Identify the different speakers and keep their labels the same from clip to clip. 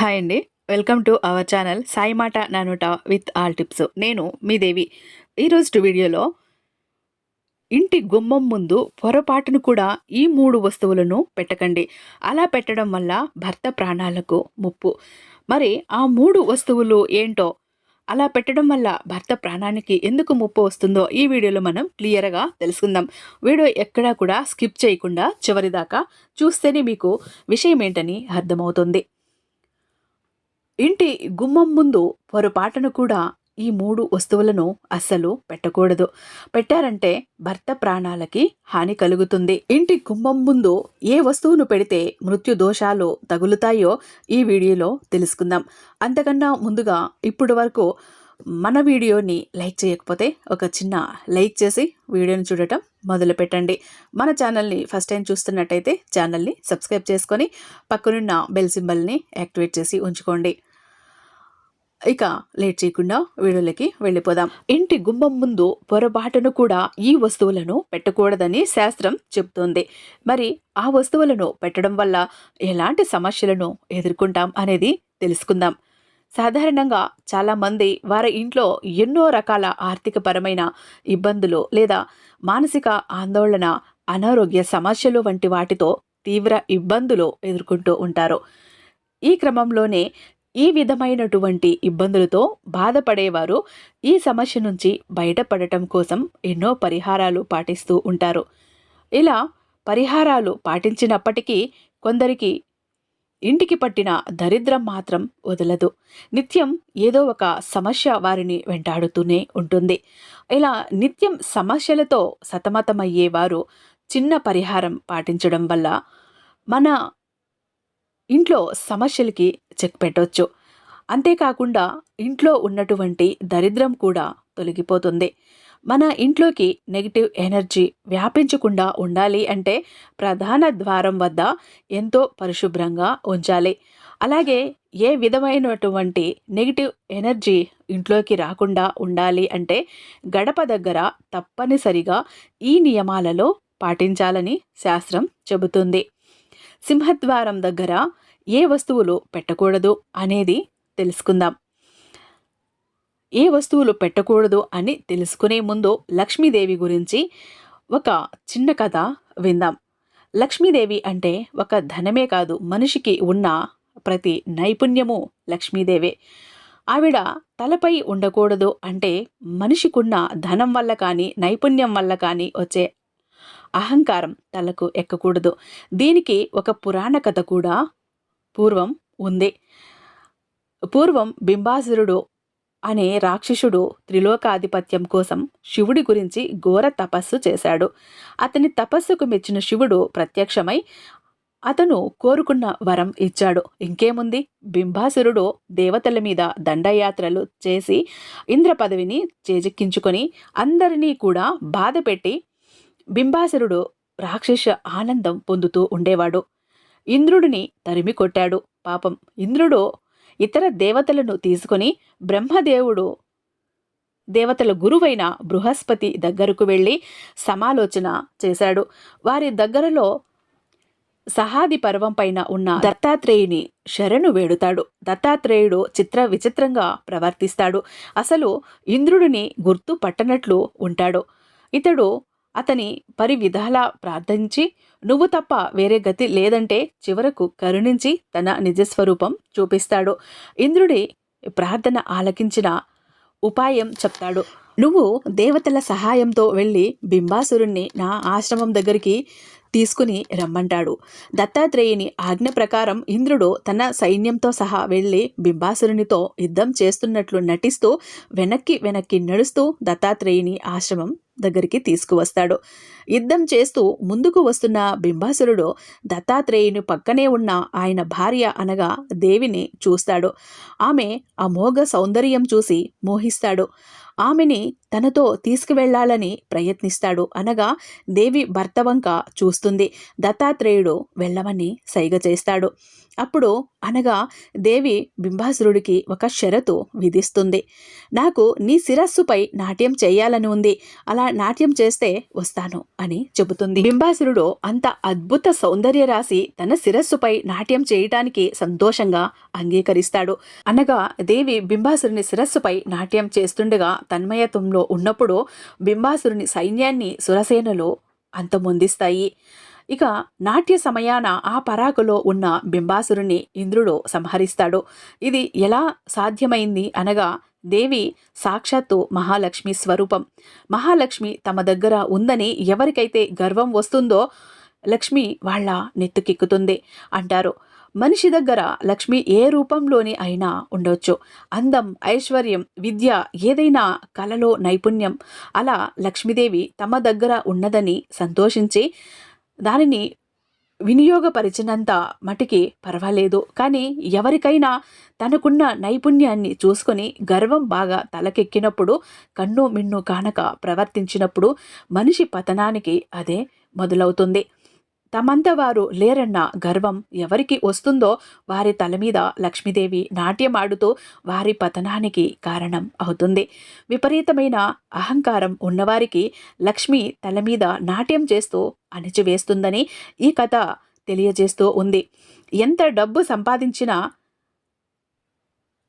Speaker 1: Hi అండి. Welcome to our channel Sai మాట నానుట విత్ ఆల్ టిప్స్. నేను మీ దేవి. ఈరోజు వీడియోలో ఇంటి గుమ్మం ముందు పొరపాటును కూడా ఈ మూడు వస్తువులను పెట్టకండి. అలా పెట్టడం వల్ల భర్త ప్రాణాలకు ముప్పు. మరి ఆ మూడు వస్తువులు ఏంటో? అలా పెట్టడం వల్ల భర్త ప్రాణానికి ఎందుకు ముప్పు వస్తుందో ఈ వీడియోలో మనం క్లియర్గా తెలుసుకుందాం. వీడియో ఎక్కడా కూడా స్కిప్ చేయకుండా చివరిదాకా చూస్తేనే మీకు విషయం ఏంటని అర్థమవుతుంది. ఇంటి గుమ్మం ముందు పొరపాటును కూడా ఈ మూడు వస్తువులను అస్సలు పెట్టకూడదు. పెట్టారంటే భర్త ప్రాణాలకి హాని కలుగుతుంది. ఇంటి గుమ్మం ముందు ఏ వస్తువును పెడితే మృత్యు దోషాలు తగులుతాయో ఈ వీడియోలో తెలుసుకుందాం. అంతకన్నా ముందుగా ఇప్పటి వరకు మన వీడియోని లైక్ చేయకపోతే ఒక చిన్న లైక్ చేసి వీడియోని చూడటం మొదలు పెట్టండి మన ఛానల్ని ఫస్ట్ టైం చూస్తున్నట్టయితే ఛానల్ని సబ్స్క్రైబ్ చేసుకొని పక్కనున్న బెల్ సింబల్ని యాక్టివేట్ చేసి ఉంచుకోండి. ఇక లేట్ చేయకుండా వీడియోలకి వెళ్ళిపోదాం. ఇంటి గుమ్మం ముందు పొరపాటును కూడా ఈ వస్తువులను పెట్టకూడదని శాస్త్రం చెబుతోంది. మరి ఆ వస్తువులను పెట్టడం వల్ల ఎలాంటి సమస్యలను ఎదుర్కొంటాం అనేది తెలుసుకుందాం. సాధారణంగా చాలామంది వారి ఇంట్లో ఎన్నో రకాల ఆర్థికపరమైన ఇబ్బందులు లేదా మానసిక ఆందోళన అనారోగ్య సమస్యలు వంటి వాటితో తీవ్ర ఇబ్బందులు ఎదుర్కొంటూ ఉంటారు. ఈ క్రమంలోనే ఈ విధమైనటువంటి ఇబ్బందులతో బాధపడేవారు ఈ సమస్య నుంచి బయటపడటం కోసం ఎన్నో పరిహారాలు పాటిస్తూ ఉంటారు. ఇలా పరిహారాలు పాటించినప్పటికీ కొందరికి ఇంటికి పట్టిన దరిద్రం మాత్రం వదలదు. నిత్యం ఏదో ఒక సమస్య వారిని వెంటాడుతూనే ఉంటుంది. ఇలా నిత్యం సమస్యలతో సతమతమయ్యేవారు చిన్న పరిహారం పాటించడం వల్ల మన ఇంట్లో సమస్యలకి చెక్ పెట్టవచ్చు అంతేకాకుండా ఇంట్లో ఉన్నటువంటి దరిద్రం కూడా తొలగిపోతుంది. మన ఇంట్లోకి నెగిటివ్ ఎనర్జీ వ్యాపించకుండా ఉండాలి అంటే ప్రధాన ద్వారం వద్ద ఎంతో పరిశుభ్రంగా ఉంచాలి. అలాగే ఏ విధమైనటువంటి నెగిటివ్ ఎనర్జీ ఇంట్లోకి రాకుండా ఉండాలి అంటే గడప దగ్గర తప్పనిసరిగా ఈ నియమాలలో పాటించాలని శాస్త్రం చెబుతుంది. సింహద్వారం దగ్గర ఏ వస్తువులు పెట్టకూడదు అనేది తెలుసుకుందాం. ఏ వస్తువులు పెట్టకూడదు అని తెలుసుకునే ముందు లక్ష్మీదేవి గురించి ఒక చిన్న కథ విందాం. లక్ష్మీదేవి అంటే ఒక ధనమే కాదు మనిషికి ఉన్న ప్రతి నైపుణ్యము లక్ష్మీదేవే. ఆవిడ తలపై ఉండకూడదు అంటే మనిషికున్న ధనం వల్ల కానీ నైపుణ్యం వల్ల కానీ వచ్చే అహంకారం తలకు ఎక్కకూడదు. దీనికి ఒక పురాణ కథ కూడా పూర్వం ఉంది. పూర్వం బింబాసురుడు అనే రాక్షసుడు త్రిలోకాధిపత్యం కోసం శివుడి గురించి ఘోర తపస్సు చేశాడు. అతని తపస్సుకు మెచ్చిన శివుడు ప్రత్యక్షమై అతను కోరుకున్న వరం ఇచ్చాడు. ఇంకేముంది? బింబాసురుడు దేవతల మీద దండయాత్రలు చేసి ఇంద్ర పదవిని చేజిక్కించుకొని అందరినీ కూడా బాధపెట్టి బింబాసురుడు రాక్షస ఆనందం పొందుతూ ఉండేవాడు. ఇంద్రుడిని తరిమి కొట్టాడు పాపం ఇంద్రుడు ఇతర దేవతలను తీసుకొని బ్రహ్మదేవుడు దేవతల గురువైన బృహస్పతి దగ్గరకు వెళ్ళి సమాలోచన చేశాడు. వారి దగ్గరలో సహాది పర్వం పైన ఉన్న దత్తాత్రేయుని శరణు వేడుతాడు. దత్తాత్రేయుడు చిత్ర విచిత్రంగా ప్రవర్తిస్తాడు. అసలు ఇంద్రుడిని గుర్తు పట్టనట్లు ఉంటాడు. ఇతడు అతని పరి విధాలా ప్రార్థించి నువ్వు తప్ప వేరే గతి లేదంటే చివరకు కరుణించి తన నిజస్వరూపం చూపిస్తాడు. ఇంద్రుడి ప్రార్థన ఆలకించిన ఉపాయం చెప్తాడు. నువ్వు దేవతల సహాయంతో వెళ్ళి బింబాసురుణ్ణి నా ఆశ్రమం దగ్గరికి తీసుకుని రమ్మంటాడు. దత్తాత్రేయుని ఆజ్ఞ ప్రకారం ఇంద్రుడు తన సైన్యంతో సహా వెళ్ళి బింబాసురునితో యుద్ధం చేస్తున్నట్లు నటిస్తూ వెనక్కి వెనక్కి నడుస్తూ దత్తాత్రేయుని ఆశ్రమం దగ్గరికి తీసుకువస్తాడు. యుద్ధం చేస్తూ ముందుకు వస్తున్న బింబాసురుడు దత్తాత్రేయుని పక్కనే ఉన్న ఆయన భార్య అనగా దేవిని చూస్తాడు. ఆమె అమోఘ సౌందర్యం చూసి మోహిస్తాడు. ఆమెని తనతో తీసుకువెళ్ళాలని ప్రయత్నిస్తాడు అనగా దేవి భర్త వంక చూస్తుంది. దత్తాత్రేయుడు వెళ్ళమని సైగ చేస్తాడు. అప్పుడు అనగా దేవి బింబాసురుడికి ఒక షరతు విధిస్తుంది. నాకు నీ శిరస్సుపై నాట్యం చేయాలని ఉంది. అలా నాట్యం చేస్తే వస్తాను అని చెబుతుంది. బింబాసురుడు అంత అద్భుత సౌందర్య రాశి తన శిరస్సుపై నాట్యం చేయటానికి సంతోషంగా అంగీకరిస్తాడు. అనగా దేవి బింబాసురుని శిరస్సుపై నాట్యం చేస్తుండగా తన్మయత్వంలో ఉన్నప్పుడు బింబాసురుని సైన్యాన్ని సురసేనలో అంతమొందిస్తాయి. ఇక నాట్య సమయాన ఆ పరాకులో ఉన్న బింబాసురుని ఇంద్రుడు సంహరిస్తాడు. ఇది ఎలా సాధ్యమైంది అనగా దేవి సాక్షాత్తు మహాలక్ష్మి స్వరూపం. మహాలక్ష్మి తమ దగ్గర ఉందని ఎవరికైతే గర్వం వస్తుందో లక్ష్మి వాళ్ళ నెత్తుకెక్కుతుంది అంటారు. మనిషి దగ్గర లక్ష్మి ఏ రూపంలోని అయినా ఉండొచ్చు. అందం ఐశ్వర్యం విద్య ఏదైనా కలలో నైపుణ్యం. అలా లక్ష్మీదేవి తమ దగ్గర ఉన్నదని సంతోషించి దానిని వినియోగపరిచినంత మటికి పర్వాలేదు. కానీ ఎవరికైనా తనకున్న నైపుణ్యాన్ని చూసుకొని గర్వం బాగా తలకెక్కినప్పుడు కన్ను మిన్ను కానక ప్రవర్తించినప్పుడు మనిషి పతనానికి అదే మొదలవుతుంది. తమంత వారు లేరన్న గర్వం ఎవరికి వస్తుందో వారి తల మీద లక్ష్మీదేవి నాట్యమాడుతూ వారి పతనానికి కారణం అవుతుంది. విపరీతమైన అహంకారం ఉన్నవారికి లక్ష్మి తల మీద నాట్యం చేస్తూ అణిచివేస్తుందని ఈ కథ తెలియజేస్తూ ఉంది. ఎంత డబ్బు సంపాదించినా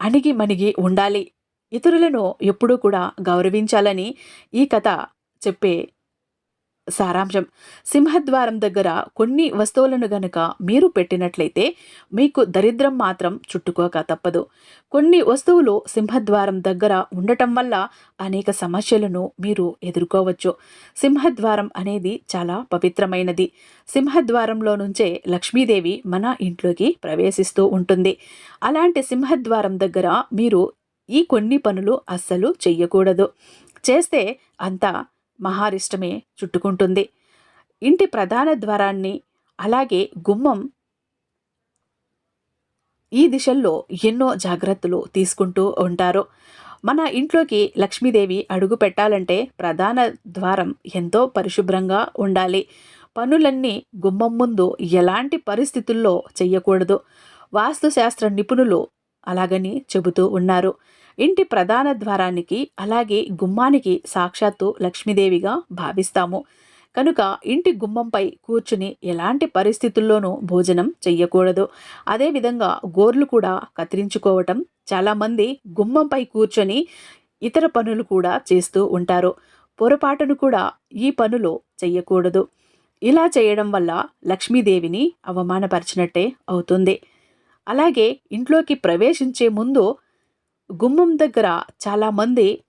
Speaker 1: అణిగి మణిగి ఉండాలి. ఇతరులను ఎప్పుడూ కూడా గౌరవించాలని ఈ కథ చెప్పే సారాంశం. సింహద్వారం దగ్గర కొన్ని వస్తువులను గనుక మీరు పెట్టినట్లయితే మీకు దరిద్రం మాత్రం చుట్టుకోక తప్పదు. కొన్ని వస్తువులు సింహద్వారం దగ్గర ఉండటం వల్ల అనేక సమస్యలను మీరు ఎదుర్కోవచ్చు. సింహద్వారం అనేది చాలా పవిత్రమైనది. సింహద్వారంలో నుంచే లక్ష్మీదేవి మన ఇంట్లోకి ప్రవేశిస్తూ ఉంటుంది. అలాంటి సింహద్వారం దగ్గర మీరు ఈ కొన్ని పనులు అస్సలు చెయ్యకూడదు. చేస్తే అంతా మహారిష్టమే చుట్టుకుంటుంది. ఇంటి ప్రధాన ద్వారాన్ని అలాగే గుమ్మం ఈ దిశల్లో ఎన్నో జాగ్రత్తలు తీసుకుంటూ ఉంటారు. మన ఇంట్లోకి లక్ష్మీదేవి అడుగు పెట్టాలంటే ప్రధాన ద్వారం ఎంతో పరిశుభ్రంగా ఉండాలి. పనులన్నీ గుమ్మం ముందు ఎలాంటి పరిస్థితుల్లో చెయ్యకూడదు. వాస్తుశాస్త్ర నిపుణులు అలాగని చెబుతూ ఉన్నారు. ఇంటి ప్రధాన ద్వారానికి అలాగే గుమ్మానికి సాక్షాత్తు లక్ష్మీదేవిగా భావిస్తాము. కనుక ఇంటి గుమ్మంపై కూర్చుని ఎలాంటి పరిస్థితుల్లోనూ భోజనం చెయ్యకూడదు. అదేవిధంగా గోర్లు కూడా కత్తిరించుకోవటం చాలామంది గుమ్మంపై కూర్చొని ఇతర పనులు కూడా చేస్తూ ఉంటారు. పొరపాటును కూడా ఈ పనులు చెయ్యకూడదు. ఇలా చేయడం వల్ల లక్ష్మీదేవిని అవమానపరిచినట్టే అవుతుంది. అలాగే ఇంట్లోకి ప్రవేశించే ముందు గుమ్మం దగ్గర చాలామంది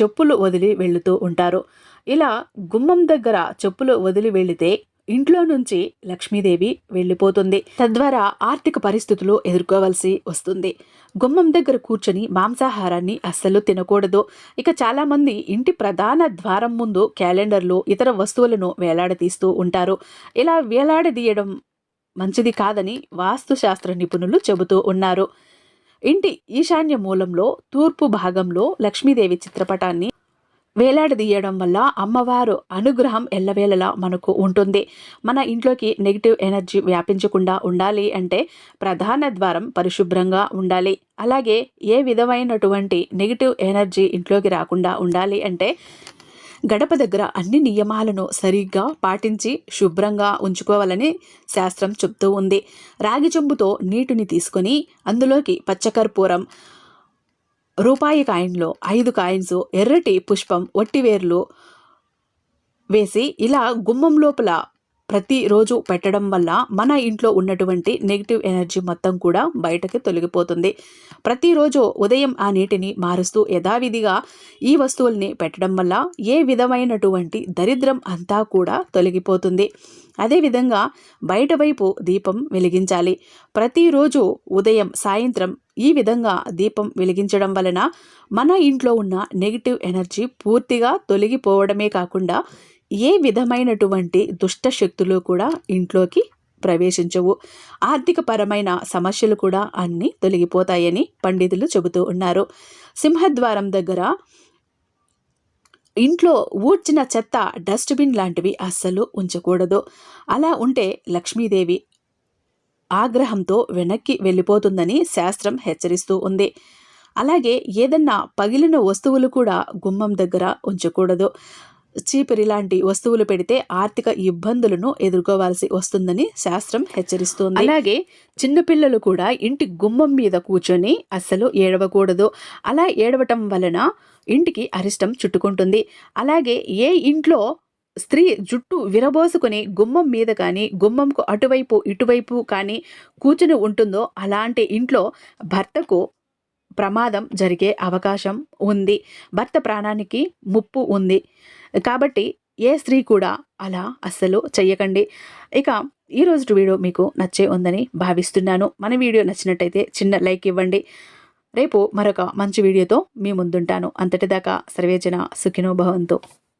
Speaker 1: చెప్పులు వదిలి వెళుతూ ఉంటారు. ఇలా గుమ్మం దగ్గర చెప్పులు వదిలి వెళితే ఇంట్లో నుంచి లక్ష్మీదేవి వెళ్ళిపోతుంది. తద్వారా ఆర్థిక పరిస్థితులు ఎదుర్కోవాల్సి వస్తుంది. గుమ్మం దగ్గర కూర్చొని మాంసాహారాన్ని అస్సలు తినకూడదు. ఇక చాలామంది ఇంటి ప్రధాన ద్వారం ముందు క్యాలెండర్లు ఇతర వస్తువులను వేలాడదీస్తూ ఉంటారు. ఇలా వేలాడదీయడం మంచిది కాదని వాస్తుశాస్త్ర నిపుణులు చెబుతూ ఉన్నారు. ఇంటి ఈశాన్య మూలంలో తూర్పు భాగంలో లక్ష్మీదేవి చిత్రపటాన్ని వేలాడదీయడం వల్ల అమ్మవారు అనుగ్రహం ఎల్లవేళలా మనకు ఉంటుంది. మన ఇంట్లోకి నెగిటివ్ ఎనర్జీ వ్యాపించకుండా ఉండాలి అంటే ప్రధాన ద్వారం పరిశుభ్రంగా ఉండాలి. అలాగే ఏ విధమైనటువంటి నెగిటివ్ ఎనర్జీ ఇంట్లోకి రాకుండా ఉండాలి అంటే గడప దగ్గర అన్ని నియమాలను సరిగ్గా పాటించి శుభ్రంగా ఉంచుకోవాలని శాస్త్రం చెప్తూ ఉంది. రాగి చెంబుతో నీటిని తీసుకొని అందులోకి పచ్చకర్పూరం రూపాయి కాయిన్లో ఐదు కాయిన్స్ ఎర్రటి పుష్పం ఒట్టివేర్లు వేసి ఇలా గుమ్మం లోపల ప్రతిరోజు పెట్టడం వల్ల మన ఇంట్లో ఉన్నటువంటి నెగిటివ్ ఎనర్జీ మొత్తం కూడా బయటకి తొలగిపోతుంది. ప్రతిరోజు ఉదయం ఆ నీటిని మారుస్తూ యథావిధిగా ఈ వస్తువుల్ని పెట్టడం వల్ల ఏ విధమైనటువంటి దరిద్రం అంతా కూడా తొలగిపోతుంది. అదేవిధంగా బయట వైపు దీపం వెలిగించాలి. ప్రతిరోజు ఉదయం సాయంత్రం ఈ విధంగా దీపం వెలిగించడం వలన మన ఇంట్లో ఉన్న నెగిటివ్ ఎనర్జీ పూర్తిగా తొలగిపోవడమే కాకుండా ఏ విధమైనటువంటి దుష్ట శక్తులు కూడా ఇంట్లోకి ప్రవేశించవు. ఆర్థికపరమైన సమస్యలు కూడా అన్నీ తొలగిపోతాయని పండితులు చెబుతూ ఉన్నారు. సింహద్వారం దగ్గర ఇంట్లో ఊడ్చిన చెత్త డస్ట్బిన్ లాంటివి అస్సలు ఉంచకూడదు. అలా ఉంటే లక్ష్మీదేవి ఆగ్రహంతో వెనక్కి వెళ్ళిపోతుందని శాస్త్రం హెచ్చరిస్తూ ఉంది. అలాగే ఏదన్నా పగిలిన వస్తువులు కూడా గుమ్మం దగ్గర ఉంచకూడదు. చీపిరి లాంటి వస్తువులు పెడితే ఆర్థిక ఇబ్బందులను ఎదుర్కోవాల్సి వస్తుందని శాస్త్రం హెచ్చరిస్తుంది. అలాగే చిన్నపిల్లలు కూడా ఇంటి గుమ్మం మీద కూర్చొని అస్సలు ఏడవకూడదు. అలా ఏడవటం వలన ఇంటికి అరిష్టం చుట్టుకుంటుంది. అలాగే ఏ ఇంట్లో స్త్రీ జుట్టు విరబోసుకుని గుమ్మం మీద కానీ గుమ్మంకు అటువైపు ఇటువైపు కానీ కూర్చుని ఉంటుందో అలాంటి ఇంట్లో భర్తకు ప్రమాదం జరిగే అవకాశం ఉంది. భర్త ప్రాణానికి ముప్పు ఉంది. కాబట్టి ఏ స్త్రీ కూడా అలా అస్సలు చెయ్యకండి. ఇక ఈ రోజు వీడియో మీకు నచ్చే ఉందని భావిస్తున్నాను. మన వీడియో నచ్చినట్టయితే చిన్న లైక్ ఇవ్వండి. రేపు మరొక మంచి వీడియోతో మీ ముందుంటాను. అంతటిదాకా సర్వేజన సుఖినోభవంతో